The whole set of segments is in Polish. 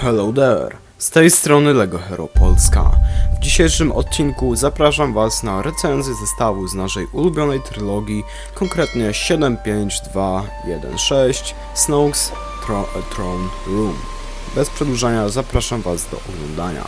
Hello there! Z tej strony LEGO Hero Polska. W dzisiejszym odcinku zapraszam Was na recenzję zestawu z naszej ulubionej trylogii, konkretnie 75216 Snokes Throne Room. Bez przedłużania zapraszam Was do oglądania.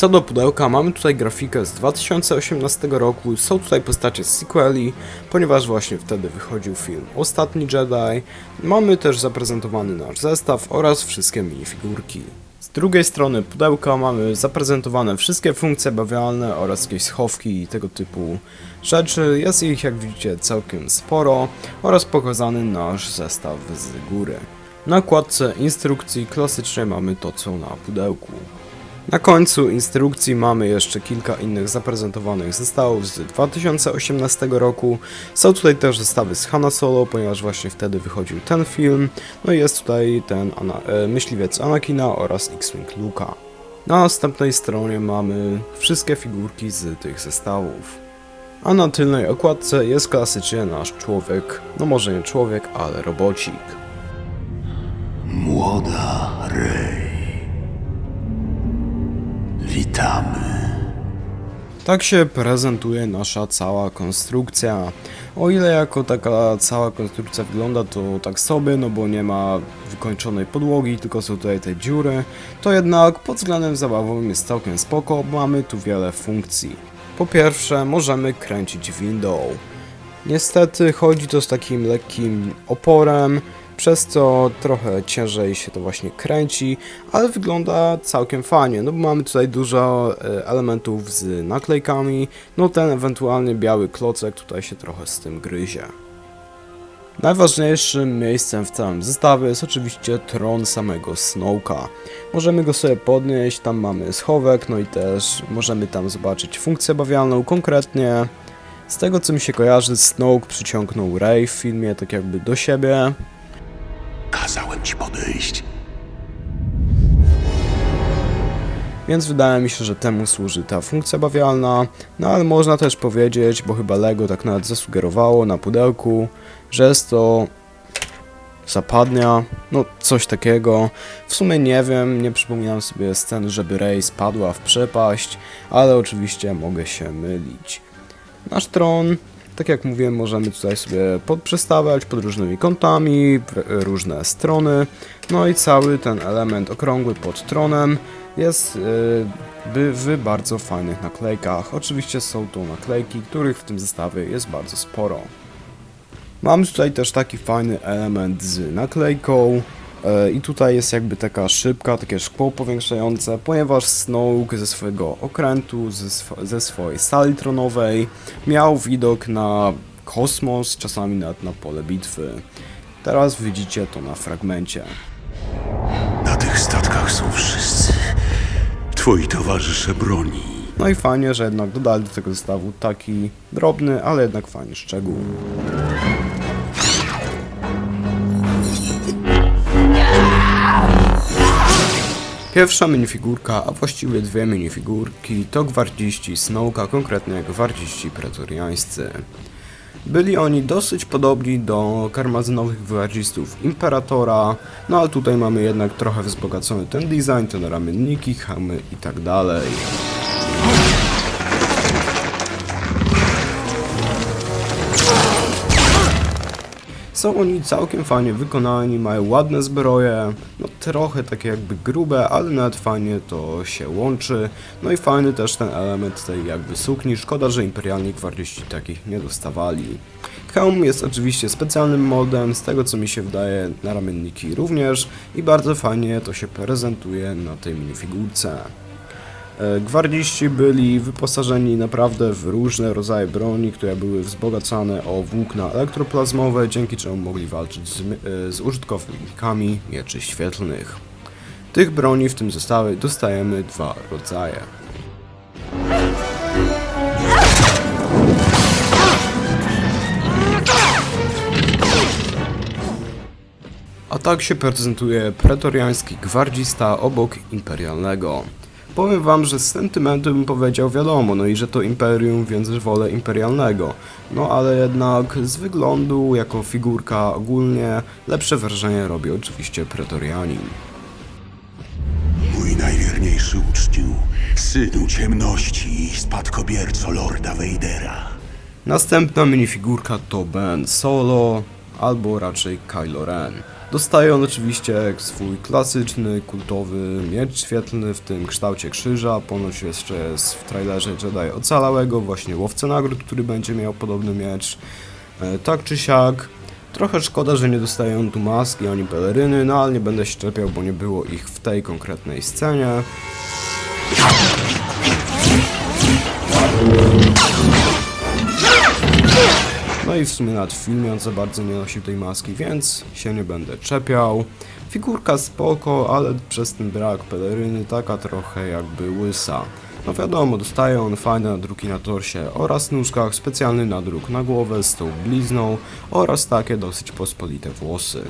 Co do pudełka, mamy tutaj grafikę z 2018 roku, są tutaj postacie z sequeli, ponieważ właśnie wtedy wychodził film Ostatni Jedi. Mamy też zaprezentowany nasz zestaw oraz wszystkie minifigurki. Z drugiej strony pudełka mamy zaprezentowane wszystkie funkcje bawialne oraz jakieś schowki i tego typu rzeczy. Jest ich jak widzicie całkiem sporo oraz pokazany nasz zestaw z góry. Na kładce instrukcji klasycznie mamy to co na pudełku. Na końcu instrukcji mamy jeszcze kilka innych zaprezentowanych zestawów z 2018 roku. Są tutaj też zestawy z Hanna Solo, ponieważ właśnie wtedy wychodził ten film. No i jest tutaj ten Ana e, myśliwiec Anakina oraz X-Wing Luka. Na następnej stronie mamy wszystkie figurki z tych zestawów. A na tylnej okładce jest klasycznie nasz człowiek, no może nie człowiek, ale robocik. Młoda Rey. Witamy. Tak się prezentuje nasza cała konstrukcja. O ile jako taka cała konstrukcja wygląda to tak sobie, no bo nie ma wykończonej podłogi, tylko są tutaj te dziury, to jednak pod względem zabawowym jest całkiem spoko, mamy tu wiele funkcji. Po pierwsze, możemy kręcić windą. Niestety chodzi to z takim lekkim oporem, przez co trochę ciężej się to właśnie kręci, ale wygląda całkiem fajnie, no bo mamy tutaj dużo e, elementów z naklejkami, no ten ewentualny biały klocek tutaj się trochę z tym gryzie. Najważniejszym miejscem w całym zestawie jest oczywiście tron samego Snowka. Możemy go sobie podnieść, tam mamy schowek, no i też możemy tam zobaczyć funkcję bawialną konkretnie. Z tego co mi się kojarzy, Snoke przyciągnął Rey w filmie tak jakby do siebie, Kazałem ci podejść. Więc wydaje mi się, że temu służy ta funkcja bawialna. No ale można też powiedzieć, bo chyba Lego tak nawet zasugerowało na pudełku, że jest to zapadnia, no coś takiego. W sumie nie wiem, nie przypominam sobie sceny, żeby Rey spadła w przepaść, ale oczywiście mogę się mylić. Nasz tron, tak jak mówiłem, możemy tutaj sobie podprzestawiać pod różnymi kątami, różne strony. No i cały ten element okrągły pod tronem jest yy, w bardzo fajnych naklejkach. Oczywiście są to naklejki, których w tym zestawie jest bardzo sporo. Mam tutaj też taki fajny element z naklejką. E, I tutaj jest jakby taka szybka, takie szkło powiększające, ponieważ Snoke ze swojego okrętu, ze, swo- ze swojej sali tronowej miał widok na kosmos, czasami nawet na pole bitwy. Teraz widzicie to na fragmencie. Na tych statkach są wszyscy. Twoi towarzysze broni. No i fajnie, że jednak dodali do tego zestawu taki drobny, ale jednak fajny szczegół. Pierwsza minifigurka, a właściwie dwie minifigurki, to gwardziści Snowka, konkretnie gwardziści pretoriańscy. Byli oni dosyć podobni do karmazynowych gwardzistów Imperatora, no ale tutaj mamy jednak trochę wzbogacony ten design, te ramienniki, hamy i tak dalej. Są oni całkiem fajnie wykonani, mają ładne zbroje, no trochę takie jakby grube, ale nawet fajnie to się łączy. No i fajny też ten element tej jakby sukni, szkoda, że imperialni gwardziści takich nie dostawali. Hełm jest oczywiście specjalnym modem, z tego co mi się wydaje na ramienniki również i bardzo fajnie to się prezentuje na tej minifigurce. E, Gwardziści byli wyposażeni naprawdę w różne rodzaje broni, które były wzbogacane o włókna elektroplazmowe, dzięki czemu mogli walczyć z, e, z użytkownikami mieczy świetlnych. Tych broni w tym zestawie dostajemy dwa rodzaje. A tak się prezentuje pretoriański gwardzista obok imperialnego. Powiem wam, że z sentymentu bym powiedział wiadomo, no i że to Imperium, więc wolę Imperialnego. No ale jednak z wyglądu, jako figurka ogólnie, lepsze wrażenie robi oczywiście Pretorianin. Mój najwierniejszy uczniu, synu ciemności i spadkobierco Lorda Vadera. Następna minifigurka to Ben Solo, albo raczej Kylo Ren. Dostaje on oczywiście swój klasyczny, kultowy miecz świetlny w tym kształcie krzyża. Ponoć jeszcze jest w trailerze Jedi Ocalałego, właśnie łowca nagród, który będzie miał podobny miecz. E, tak czy siak, trochę szkoda, że nie dostaje on tu maski ani peleryny, no ale nie będę się czepiał, bo nie było ich w tej konkretnej scenie. I w sumie nawet w filmie on za bardzo nie nosił tej maski, więc się nie będę czepiał. Figurka spoko, ale przez ten brak peleryny taka trochę jakby łysa. No wiadomo, dostaje on fajne nadruki na torsie oraz nóżkach, specjalny nadruk na głowę z tą blizną oraz takie dosyć pospolite włosy.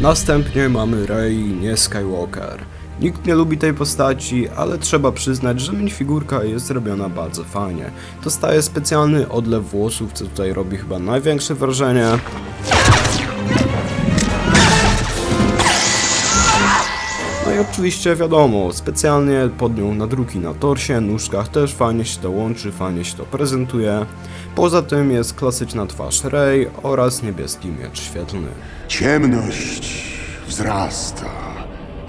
Następnie mamy Rey, nie Skywalker. Nikt nie lubi tej postaci, ale trzeba przyznać, że minifigurka jest zrobiona bardzo fajnie. Dostaje specjalny odlew włosów, co tutaj robi chyba największe wrażenie. No i oczywiście wiadomo, specjalnie pod nią nadruki na torsie, nóżkach też fajnie się to łączy, fajnie się to prezentuje. Poza tym jest klasyczna twarz Rey oraz niebieski miecz świetlny. Ciemność wzrasta,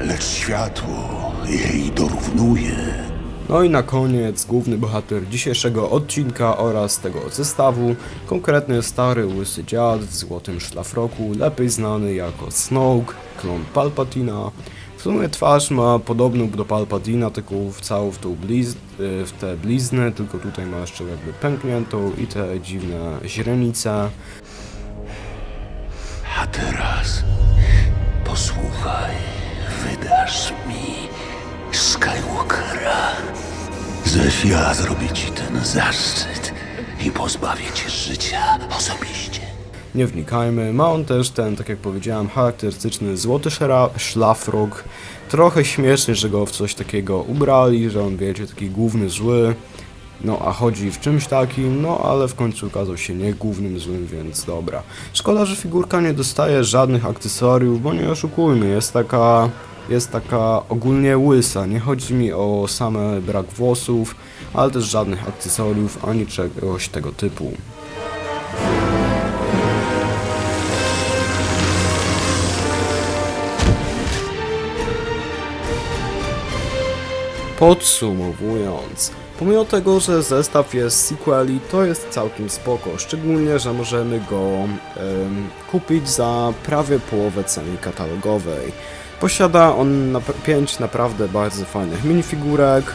lecz światło jej dorównuje. No i na koniec główny bohater dzisiejszego odcinka oraz tego zestawu, konkretnie stary łysy dziad w złotym szlafroku, lepiej znany jako Snoke, klon Palpatina. W sumie twarz ma podobną do Palpatina, tylko w całą w, tą bliz, y, w te blizny, tylko tutaj ma jeszcze jakby pękniętą i te dziwne źrenice. A teraz posłuchaj, wydasz mi Skywalkera. Zaś ja zrobię ci ten zaszczyt i pozbawię cię życia osobiście. Nie wnikajmy. Ma on też ten, tak jak powiedziałem, charakterystyczny złoty szlafrok. Trochę śmiesznie, że go w coś takiego ubrali, że on wiecie, taki główny zły. No a chodzi w czymś takim, no ale w końcu okazał się nie głównym złym, więc dobra. Szkoda, że figurka nie dostaje żadnych akcesoriów, bo nie oszukujmy, jest taka jest taka ogólnie łysa. Nie chodzi mi o same brak włosów, ale też żadnych akcesoriów ani czegoś tego typu. Podsumowując, pomimo tego, że zestaw jest sequeli, to jest całkiem spoko, szczególnie, że możemy go kupić za prawie połowę ceny katalogowej. Posiada on na 5 naprawdę bardzo fajnych minifigurek,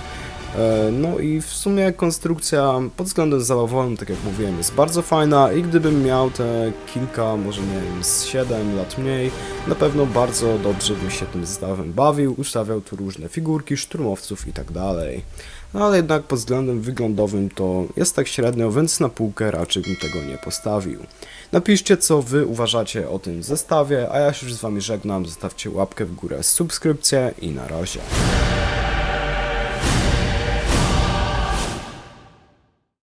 no i w sumie konstrukcja pod względem zabawowym, tak jak mówiłem, jest bardzo fajna i gdybym miał te kilka, może nie wiem, z 7 lat mniej, na pewno bardzo dobrze bym się tym zestawem bawił, ustawiał tu różne figurki, szturmowców i tak dalej. No ale jednak pod względem wyglądowym to jest tak średnio, więc na półkę raczej bym tego nie postawił. Napiszcie co wy uważacie o tym zestawie, a ja się już z wami żegnam, zostawcie łapkę w górę, subskrypcję i na razie.